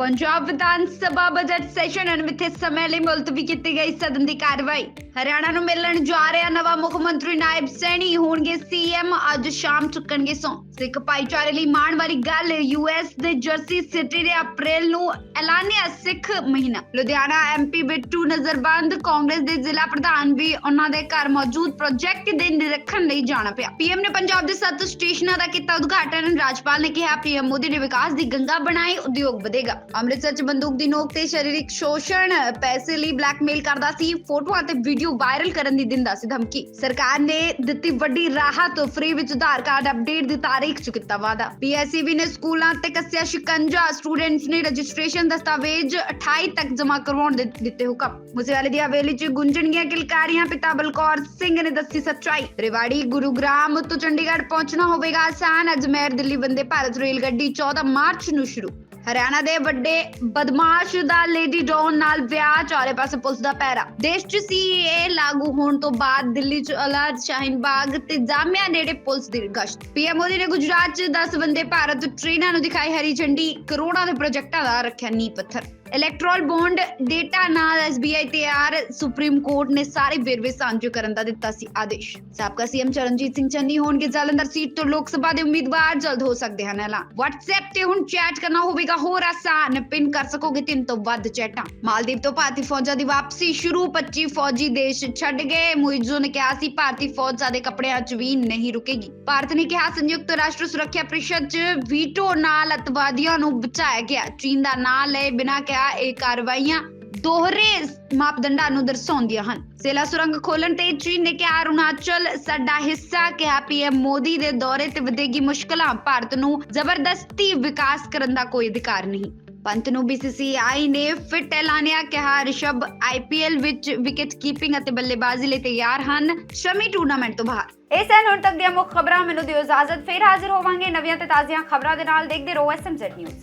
Punjab Vidhan Sabha budget session ਅਣਮਿੱਥੇ ਸਮੇਂ ਲਈ ਮੁਲਤਵੀ ਕੀਤੀ ਗਈ ਸਦਨ ਦੀ ਕਾਰਵਾਈ। ਹਰਿਆਣਾ ਨੂੰ ਮਿਲਣ ਜਾ ਰਿਹਾ ਨਵਾਂ ਮੁੱਖ ਮੰਤਰੀ ਨਾਇਬ ਸੈਣੀ ਹੋਣਗੇ ਸੀਐਮ ਅੱਜ ਸ਼ਾਮ ਚੁੱਕਣਗੇ ਸੌ। ਸਿੱਖ ਭਾਈਚਾਰੇ ਲਈ ਮਾਣ ਵਾਲੀ ਗੱਲ ਯੂਐਸ ਦੇ ਜਰਸੀ ਸਿਟੀ ਦੇ ਅਪ੍ਰੈਲ ਨੂੰ ਐਲਾਨਿਆ ਸਿੱਖ ਮਹੀਨਾ। ਲੁਧਿਆਣਾ ਐਮਪੀ ਬਿੱਟੂ ਨਜ਼ਰਬੰਦ, ਕਾਂਗਰਸ ਦੇ ਜ਼ਿਲ੍ਹਾ ਪ੍ਰਧਾਨ ਵੀ ਉਹਨਾਂ ਦੇ ਘਰ ਮੌਜੂਦ ਪ੍ਰੋਜੈਕਟ ਦੇ ਨਿਰੀਖਣ ਲਈ ਜਾਣਾ ਪਿਆ। ਪੀਐਮ ਨੇ ਪੰਜਾਬ ਦੇ ਸੱਤ ਸਟੇਸ਼ਨਾਂ ਦਾ ਕੀਤਾ ਉਦਘਾਟਨ। ਰਾਜਪਾਲ ਨੇ ਕਿਹਾ ਪੀਐਮ ਮੋਦੀ ਨੇ ਵਿਕਾਸ ਦੀ ਗੰਗਾ ਬਣਾਈ, ਉਦਯੋਗ ਵਧੇਗਾ। ਅੰਮ੍ਰਿਤਸਰ ਚ ਬੰਦੂਕ ਦੀ ਨੋਕ ਤੇ ਸਰੀਰਕ ਸ਼ੋਸ਼ਣ, ਪੈਸੇ ਲਈ ਬਲੈਕਮੇਲ ਕਰਦਾ ਸੀ, ਫੋਟੋਆਂ ਤੇ ਵੀਡੀਓ ਵਾਇਰਲ ਕਰਨ ਦੀ ਦਿੰਦਾ ਸੀ ਧਮਕੀ। ਸਰਕਾਰ ਨੇ ਦਿੱਤੀ ਵੱਡੀ ਰਾਹਤ ਫ੍ਰੀ ਵਿੱਚ ਆਧਾਰ ਕਾਰਡ ਅਪਡੇਟ ਦੀ ਤਾਰੀਖ ਚ ਕੀਤਾ ਵਾਅਦਾ। ਪੀਐਸਸੀਬੀ ਨੇ ਸਕੂਲਾਂ ਤੇ ਕੱਸਿਆ ਸ਼ਿਕੰਜਾ। ਸਟੂਡੈਂਟਸ ਨੇ ਰਜਿਸਟ੍ਰੇਸ਼ਨ ਦਸਤਾਵੇਜ਼ 28 ਤੱਕ ਜਮ੍ਹਾਂ ਕਰਵਾਉਣ ਦੇ ਦਿੱਤੇ ਹੁਕਮ। ਮੁਸੇਵਾਲੇ ਦੀ ਹਵੇਲੀ ਚ ਗੁੰਜਣਗੀਆਂ ਕਿਲਕਾਰੀਆਂ ਪਿਤਾ ਬਲਕੌਰ ਸਿੰਘ ਨੇ ਦੱਸੀ ਸੱਚਾਈ। ਰੇਵਾੜੀ, ਗੁਰੂਗ੍ਰਾਮ ਤੋਂ ਚੰਡੀਗੜ੍ਹ ਪਹੁੰਚਣਾ ਹੋਵੇਗਾ ਆਸਾਨ। ਅਜਮੇਰ ਦਿੱਲੀ ਬੰਦੇ ਭਾਰਤ ਰੇਲ ਗੱਡੀ 14 ਮਾਰਚ ਨੂੰ ਸ਼ੁਰੂ। ਹਰਿਆਣਾ ਦੇ ਵੱਡੇ ਬਦਮਾਸ਼ ਦਾ ਲੇਡੀ ਡੌਨ ਨਾਲ ਵਿਆਹ ਚਾਰੇ ਪਾਸੇ ਪੁਲਿਸ ਦਾ ਪੈਰਾ ਦੇਸ਼ 'ਚ ਸੀਏ ਲਾਗੂ ਹੋਣ ਤੋਂ ਬਾਅਦ ਦਿੱਲੀ 'ਚ ਅਲਾਦ ਸ਼ਾਹੀਨ ਬਾਗ ਤੇ ਜਾਮਿਆ ਨੇੜੇ ਪੁਲਿਸ ਦੀ ਗਸ਼ਤ। ਪੀਐਮ ਮੋਦੀ ਨੇ ਗੁਜਰਾਤ 'ਚ 10 ਬੰਦੇ ਭਾਰਤ ਟ੍ਰੇਨਾਂ ਨੂੰ ਦਿਖਾਈ ਹਰੀ ਝੰਡੀ। ਕਰੋੜਾਂ ਦੇ ਪ੍ਰੋਜੈਕਟਾਂ ਦਾ ਰੱਖਿਆ ਨੀਂਹ ਪੱਥਰ। ਇਲੈਕਟ੍ਰੋਲ ਬੌਂਡ ਡੇਟਾ ਨਾਲ ਐਸਬੀਆਈ ਤੇ ਆਰ ਸੁਪਰੀਮ ਕੋਰਟ ਨੇ ਸਾਰੇ ਵੇਰਵੇ ਸਾਂਝੇ ਕਰਨ ਦਾ ਦਿੱਤਾ ਸੀ ਆਦੇਸ਼। ਸਾਬਕਾ ਸੀਐਮ ਚਰਨਜੀਤ ਸਿੰਘ ਚੰਨੀ ਹੋਣਗੇ ਜਲੰਧਰ ਸੀਟ ਤੋਂ ਲੋਕ ਸਭਾ ਦੇ ਉਮੀਦਵਾਰ, ਜਲਦ ਹੋ ਸਕਦੇ ਹਨ ਐਲਾਨ। WhatsApp ਤੇ ਹੁਣ ਚੈਟ ਕਰਨਾ ਹੋਵੇਗਾ ਹੋਰ ਆਸਾਨ, ਪਿਨ ਕਰ ਸਕੋਗੇ ਤਿੰਨ ਤੋਂ ਵੱਧ ਚੈਟਾਂ। ਮਾਲਦੀਵ ਤੋਂ ਭਾਰਤੀ ਫੌਜਾਂ ਦੀ ਵਾਪਸੀ ਸ਼ੁਰੂ 25 ਫੌਜੀ ਦੇਸ਼ ਛੱਡ ਗਏ। ਮੁਇਜ਼ੋ ਨੇ ਕਿਹਾ ਸੀ ਭਾਰਤੀ ਫੌਜ ਸਾਡੇ ਕੱਪੜਿਆਂ 'ਚ ਵੀ ਨਹੀਂ ਰੁਕੇਗੀ। ਭਾਰਤ ਨੇ ਕਿਹਾ ਸੰਯੁਕਤ ਰਾਸ਼ਟਰ ਸੁਰੱਖਿਆ ਪ੍ਰੀਸ਼ਦ 'ਚ ਵੀਟੋ ਨਾਲ ਅਤਵਾਦੀਆਂ ਨੂੰ ਬਚਾਇਆ ਗਿਆ। ਚੀਨ ਦਾ ਨਾਂ ਲਏ ਬਿਨਾਂ ਕਿਹਾ ਇਹ ਕਾਰਵਾਈਆਂ ਦੋਹਰੇ ਮਾਪਦੰਡਾਂ ਨੂੰ ਦਰਸਾਉਂਦੀਆਂ ਹਨ। ਸੇਲਾ ਸੁਰੰਗ ਖੋਲਣ ਤੇ ਚੀਨ ਨੇ ਕਿਹਾ ਅਰੁਣਾਚਲ, ਸਾਡਾ ਹਿੱਸਾ, ਕਿਹਾ ਪੀਐਮ ਮੋਦੀ ਦੇ ਦੌਰੇ ਤੇ ਵਧੇਗੀ ਮੁਸ਼ਕਲਾਂ, ਭਾਰਤ ਨੂੰ ਜ਼ਬਰਦਸਤੀ ਵਿਕਾਸ ਕਰਨ ਦਾ ਕੋਈ ਅਧਿਕਾਰ ਨਹੀਂ। ਪੰਤ ਨੂੰ BCCI ਨੇ ਫਿਟ ਐਲਾਨਿਆ, ਕਿਹਾ ਰਿਸ਼ਭ ਆਈਪੀਐਲ ਵਿੱਚ ਵਿਕਟ ਕੀਪਿੰਗ ਅਤੇ ਬੱਲੇਬਾਜ਼ੀ ਲਈ ਤਿਆਰ ਹਨ। ਸ਼ਮੀ ਟੂਰਨਾਮੈਂਟ ਤੋਂ ਬਾਹਰ। ਇਹ ਸਨ ਹੁਣ ਤੱਕ ਦੀਆਂ ਮੁੱਖ ਖਬਰਾਂ, ਮੈਨੂੰ ਦਿਓ ਇਜਾਜ਼ਤ। ਫੇਰ ਹਾਜ਼ਰ ਹੋਵਾਂਗੇ ਨਵੀਆਂ ਤੇ ਤਾਜ਼ੀਆਂ ਖਬਰਾਂ ਦੇ ਨਾਲ, ਦੇਖਦੇ ਰਹੋ ਐਸਐਮਜ਼ੈਡ ਨਿਊਜ਼।